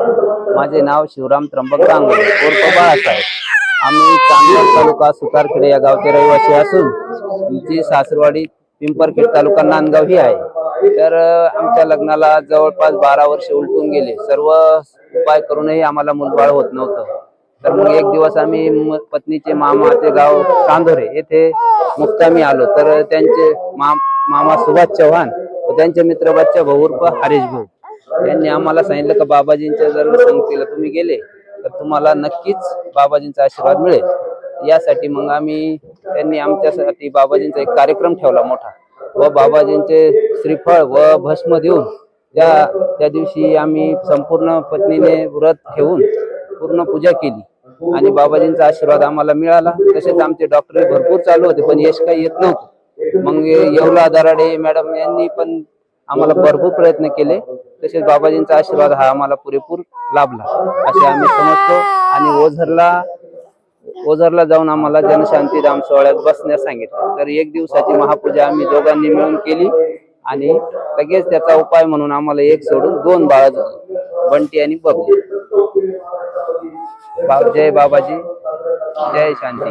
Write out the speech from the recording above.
माझे नाव शिवराम त्र्यंबक गांगुळे उर्फ बाळासाहेब. आम्ही चांदवड तालुका सुतारखेडे या गावचे रहिवासी असून आमची सासरवाडी पिंपरखेड तालुका नांदगाव ही आहे. तर आमच्या लग्नाला जवळपास बारा वर्ष उलटून गेले. सर्व उपाय करूनही आम्हाला मुलबाळ होत नव्हतं. तर मग एक दिवस आम्ही पत्नीचे मामाचे गाव चांदोरे येथे मुक्कामी आलो. तर त्यांचे मा मामा सुभाष चव्हाण व त्यांचे मित्र बच्चा भाऊ उर्फ हरीश भाऊ. यांनी आम्हाला सांगितलं का बाबाजींच्या जर संगतीला तुम्ही गेले तर तुम्हाला नक्कीच बाबाजींचा आशीर्वाद मिळेल. यासाठी मग आम्ही त्यांनी आमच्यासाठी बाबाजींचा एक कार्यक्रम ठेवला मोठा. व बाबाजींचे श्रीफळ व भस्म देऊन त्या त्या दिवशी आम्ही संपूर्ण पत्नीने व्रत ठेवून पूर्ण पूजा केली. आणि बाबाजींचा आशीर्वाद आम्हाला मिळाला. तसेच आमचे डॉक्टर भरपूर चालू होते पण यश काही येत नव्हतं. मग येवला दराडे मॅडम यांनी पण आम्हाला भरपूर प्रयत्न केले. तसेच बाबाजींचा आशीर्वाद हा आम्हाला पुरेपूर लाभला. असे आम्ही समजतो. आणि ओझरला ओझरला जाऊन आम्हाला जनशांतीधाम सोहळ्यात बसण्यास सांगितलं. तर एक दिवसाची महापूजा आम्ही दोघांनी मिळून केली. आणि लगेच त्याचा उपाय म्हणून आम्हाला एक सोडून दोन बाळ झाले. बंटी आणि बबली. बा- जय बाबाजी. जय शांती.